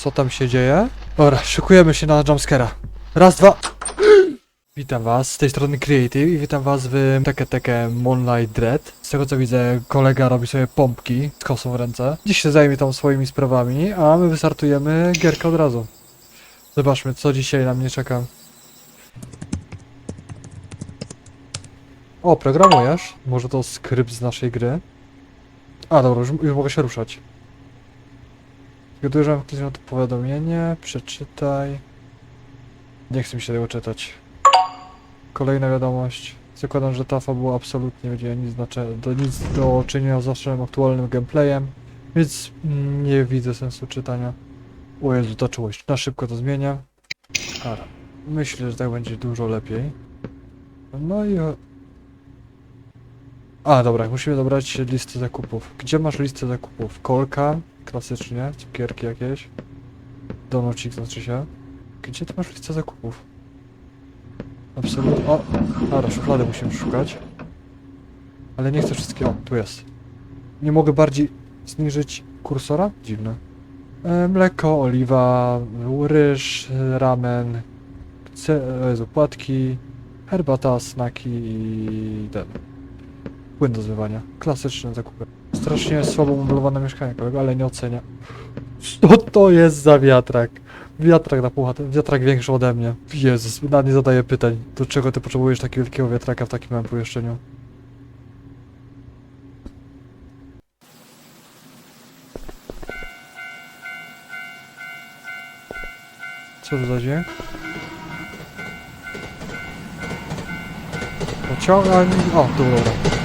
Co tam się dzieje? Dobra, szykujemy się na jumpscare'a. Raz, dwa. Witam was, z tej strony Creative i witam was w Teke Teke Moonlight Dread. Z tego co widzę, kolega robi sobie pompki z kosą w ręce. Dziś się zajmie tam swoimi sprawami, a my wystartujemy gierkę od razu. Zobaczmy, co dzisiaj na mnie czeka. O, programujesz? Może to skrypt z naszej gry? A, dobra, już, już mogę się ruszać. Mam kliknąć na to powiadomienie, przeczytaj. Nie chcę mi się tego czytać. Kolejna wiadomość. Zakładam, że ta fabuła absolutnie będzie nic, do, nic do czynienia z naszym aktualnym gameplayem, więc nie widzę sensu czytania. O Jezu, ta czułość. Na szybko to zmienię. Ara. Myślę, że tak będzie dużo lepiej. No i... A, dobra, musimy dobrać listę zakupów. Gdzie masz listę zakupów? Kolka, klasycznie, cukierki jakieś. Donocik znaczy się. Gdzie ty masz listę zakupów? Absolutnie. O! Dobra, szuflady musimy szukać. Ale nie chcę wszystkiego. Tu jest. Nie mogę bardziej zniżyć kursora? Dziwne. E, mleko, oliwa, ryż, ramen, Jezu, płatki, herbata, snaki i ten. Płyn do zmywania. Klasyczne zakupy. Strasznie słabo umelowane mieszkanie kolego, ale nie ocenia. Co to jest za wiatrak? Wiatrak na pół wiatrak większy ode mnie. Jezus, nawet nie zadaję pytań. Do czego ty potrzebujesz takiego wielkiego wiatraka w takim małym pomieszczeniu? Co to za dźwięk? Pociąganie... O, tu dobra.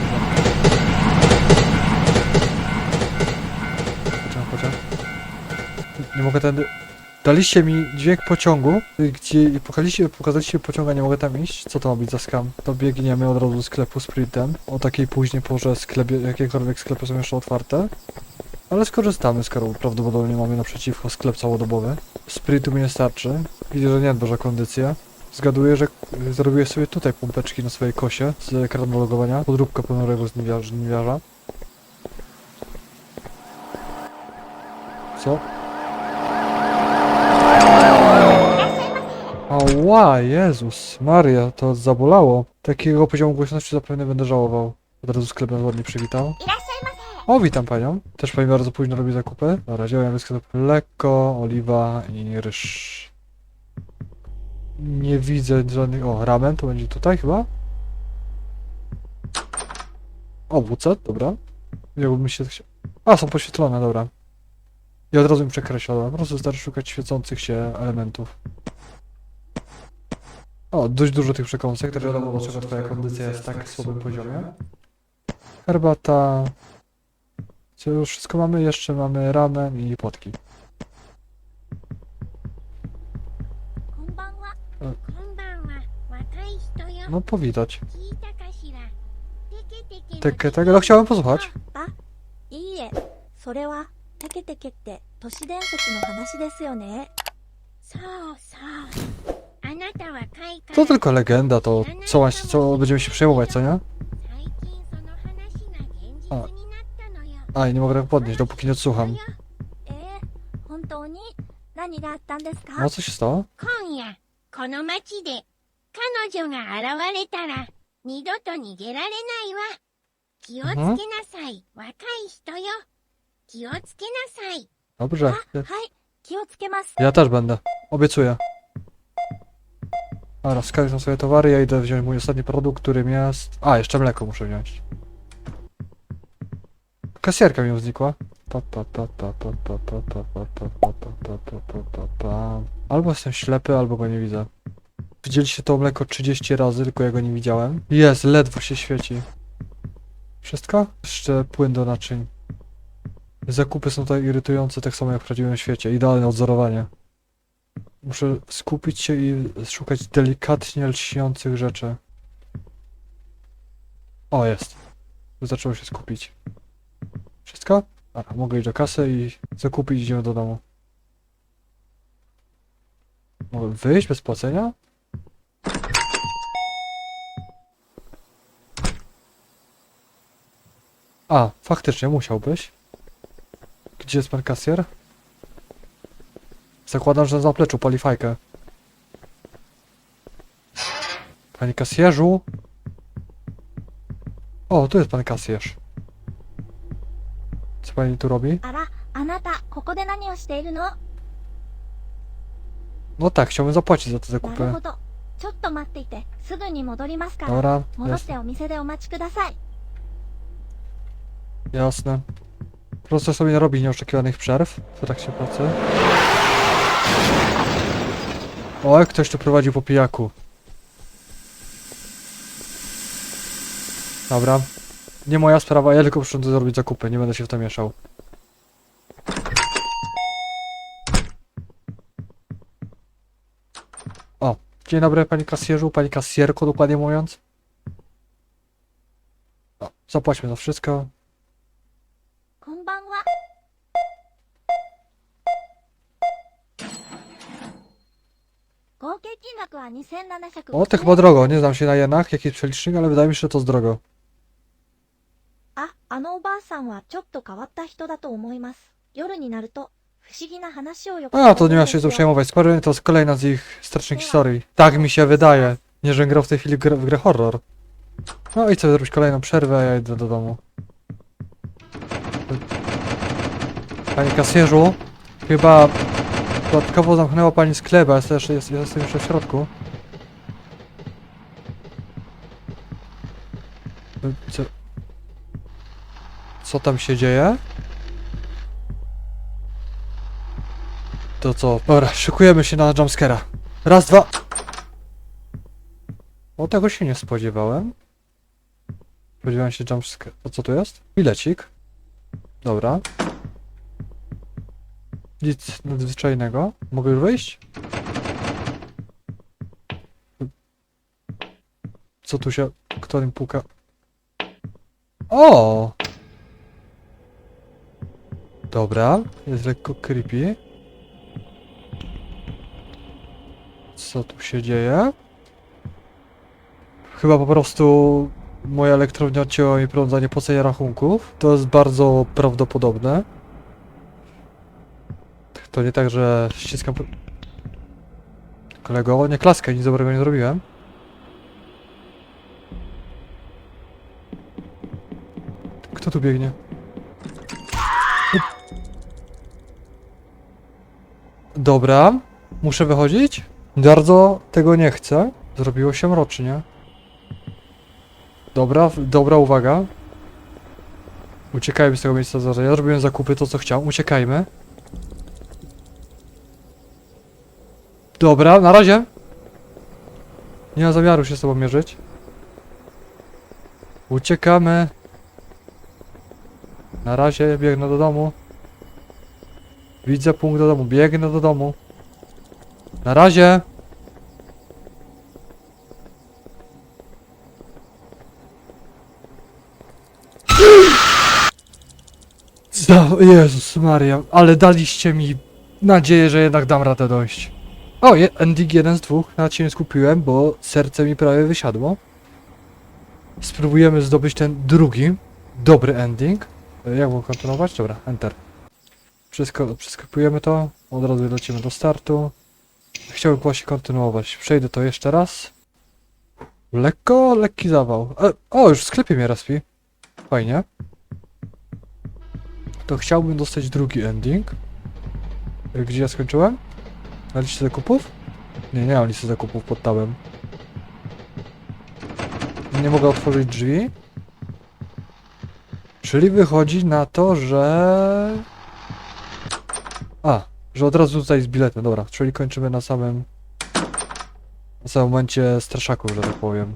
Nie mogę ten... Daliście mi dźwięk pociągu, gdzie pokazaliście, pokazaliście pociąg, a nie mogę tam iść. Co to ma być za skam? To biegniemy od razu do sklepu sprintem. O takiej późnej porze sklepie, jakiekolwiek sklepy są jeszcze otwarte. Ale skorzystamy, skoro prawdopodobnie mamy naprzeciwko sklep całodobowy. Sprintu mi nie starczy. Widzę, że nie dbasz o kondycję. Zgaduję, że y, zrobiłeś sobie tutaj pompeczki na swojej kosie z ekranu logowania. Podróbka ponurego żniwiarza. Co? Ała, Jezus, Maria, to zabolało. Takiego poziomu głośności zapewne będę żałował. Od razu sklep ładnie przywitał. O, witam panią. Też pani bardzo późno robi zakupy. Dobra, działają sklep lekko, oliwa i ryż. Nie widzę żadnych... O, ramen to będzie tutaj chyba? O, WC, dobra. Jakbym się chciał... A, są poświetlone, dobra. I od razu mi przekreśla, dobra. Po prostu wystarczy szukać świecących się elementów. O, dość dużo tych przekąsek, też wiadomo, dlaczego twoja kondycja jest tak słabym poziomie. Herbata... Co już wszystko mamy? Jeszcze mamy ramen i potki. No powitać. Tekę, tego no, no chciałem posłuchać. あ、いいえ、それは、テケテケって都市伝説の話ですよね。そうそう。あなた若いから。 To tylko legenda, to co, właśnie- co będziemy się przejmować, co nie? 最近その話が現実になったのよ。 A, i nie mogę tego podnieść, dopóki nie odsłucham. えー、本当に何があったんですか No, co się stało? 今夜、この町で彼女が現れたら二度と逃げられないわ。気をつけなさい。若い人よ。気をつけなさい。 Dobrze. あ、はい、気をつけます。 Ja też będę. Obiecuję. Dobra, skończą sobie towary, ja idę wziąć mój ostatni produkt, którym jest... A, jeszcze mleko muszę wziąć. Kasjerka mi znikła. Albo jestem ślepy, albo go nie widzę. Widzieliście to mleko 30 razy, tylko ja go nie widziałem. Jest, ledwo się świeci. Wszystko? Jeszcze płyn do naczyń. Zakupy są tutaj irytujące, tak samo jak w prawdziwym świecie. Idealne odzorowanie. Muszę skupić się i szukać delikatnie lśniących rzeczy. O, jest. Zaczęło się skupić. Wszystko? A, mogę iść do kasy i zakupić idziemy do domu. Mogę wyjść bez płacenia? A, faktycznie musiałbyś. Gdzie jest pan kasjer? Zakładam, że na zapleczu pali fajkę. Panie kasjerzu? O, tu jest pan kasjerz. Co pani tu robi? あら、あなた、ここで何をしているのな No tak, chciałbym zapłacić za te る zakupy. ほど。ちょっと待っていて、すぐに戻りますから。 Dobra, 戻っ jasne. てお店でお待ちください。 jasne. Po prostu sobie nie robi nieoczekiwanych przerw w trakcie pracy. O, jak ktoś tu prowadził po pijaku. Dobra. Nie moja sprawa, ja tylko przyszedłem zrobić zakupy, nie będę się w to mieszał. O, dzień dobry pani kasjerzu, pani kasjerko dokładnie mówiąc. O, zapłaćmy za wszystko. O, to chyba drogo, nie znam się na jenach, jaki jest przelicznik, ale wydaje mi się, że to jest drogo. あ、あのおばあさんはちょっと変わった人だと思います。夜になると、不思議な話をよく A, to nie ma się する co んですよ przejmować, spory to jest kolejna z ich strasznych historii. Tak mi się wydaje. Nie, że grał w tej chwili w grę, w grę horror. No i co, zrobić kolejną przerwę, a ja idę do domu. Panie kasjerzu, chyba dodatkowo zamknęła pani sklep, a jest, jestem jeszcze w środku. Co, co tam się dzieje? To co? Dobra, szykujemy się na jumpscare'a. Raz, dwa. O, tego się nie spodziewałem. Spodziewałem się jumpscare. O co tu jest? Bilecik. Dobra. Nic nadzwyczajnego. Mogę już wyjść? Co tu się... Kto im puka? O! Dobra, jest lekko creepy. Co tu się dzieje? Chyba po prostu moja elektrownia odcięła mi prąd za niepłacenie rachunków. To jest bardzo prawdopodobne. To nie tak, że ściskam... Kolego, nie klaskaj, nic dobrego nie zrobiłem. Kto tu biegnie? Dobra, muszę wychodzić? Bardzo tego nie chcę. Zrobiło się mrocznie. Dobra, dobra uwaga. Uciekajmy z tego miejsca zdarzenia. Ja zrobiłem zakupy, to co chciałem. Uciekajmy. Dobra, na razie. Nie ma zamiaru się z tobą mierzyć. Uciekamy. Na razie biegnę do domu. Widzę punkt do domu, biegnę do domu. Na razie. Jezus Maria, ale daliście mi nadzieję, że jednak dam radę dojść. O, ending jeden z dwóch, się nie skupiłem, bo serce mi prawie wysiadło. Spróbujemy zdobyć ten drugi, dobry ending. E, Jak mogę kontynuować? Dobra, enter. Wszystko, przeskakujemy to, od razu lecimy do startu. Chciałbym właśnie kontynuować. Przejdę to jeszcze raz. Lekko, lekki zawał. E, o, już w sklepie mnie respi. Fajnie. To chciałbym dostać drugi ending. E, Gdzie ja skończyłem? Na liście zakupów? Nie, nie mam listy zakupów pod tabem. Nie mogę otworzyć drzwi. Czyli wychodzi na to, że... A, że od razu tutaj z biletem, dobra. Czyli kończymy na samym... Na samym momencie straszaków, że tak powiem.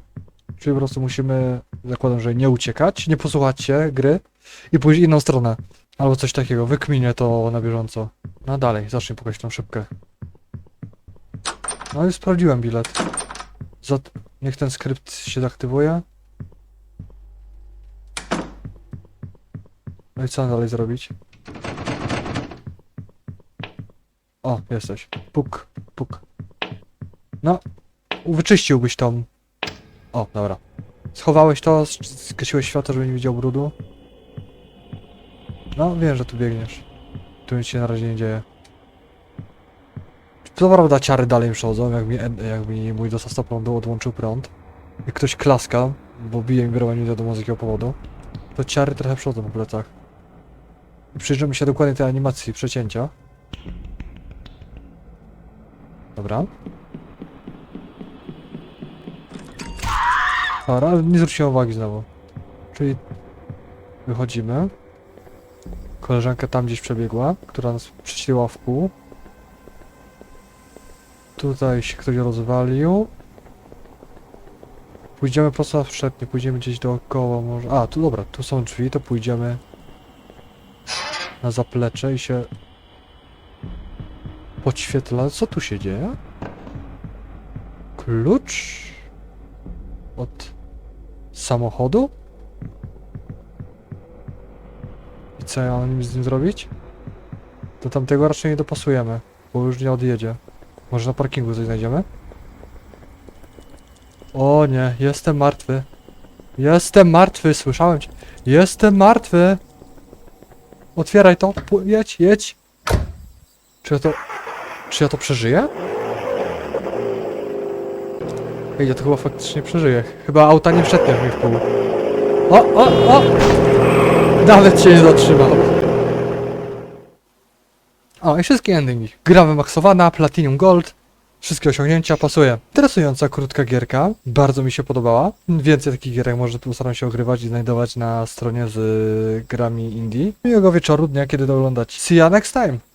Czyli po prostu musimy, zakładam, że nie uciekać, nie posłuchać się gry i pójść inną stronę. Albo coś takiego, wykminię to na bieżąco. No dalej, zacznij pukać tą szybkę. No i sprawdziłem bilet. Zat... Niech ten skrypt się zaktywuje. No i co dalej zrobić? O, jesteś. Puk, puk. No, wyczyściłbyś tą... O, dobra. Schowałeś to, skreśliłeś światło, żeby nie widział brudu. No, wiem, że tu biegniesz. Tu nic się na razie nie dzieje. Co prawda ciary dalej przodzą, jak mi, jak mi mój dostawca prądu odłączył prąd. Jak ktoś klaska, bo bije mi wyrwanie nie wiadomo z jakiego powodu. To ciary trochę przodzą po plecach. I przyjrzymy się dokładnie tej animacji przecięcia. Dobra. Dobra, ale nie zwróciłem uwagi znowu. Czyli wychodzimy. Koleżanka tam gdzieś przebiegła, która nas przycięła w pół. Tutaj się ktoś rozwalił. Pójdziemy wstęp, nie pójdziemy gdzieś dookoła może. A, tu dobra, tu są drzwi, to pójdziemy na zaplecze i się podświetla. Co tu się dzieje? Klucz od samochodu? I co ja mam z nim zrobić? Do tamtego raczej nie dopasujemy, bo już nie odjedzie. Może na parkingu coś znajdziemy? O nie, jestem martwy. Jestem martwy, słyszałem cię. Jestem martwy. Otwieraj to, jedź, jedź. Czy ja to... Czy ja to przeżyję? Ej, ja to chyba faktycznie przeżyję. Chyba auta nie przetniesz mi w pół. O, o, o! Nawet się nie zatrzymał. O, i wszystkie endingi. Gra wymaksowana, Platinum Gold. Wszystkie osiągnięcia pasuje. Interesująca, krótka gierka. Bardzo mi się podobała. Więcej takich gierek może postaram się ogrywać i znajdować na stronie z grami indie. Miłego wieczoru, dnia, kiedy to oglądać. See ya next time!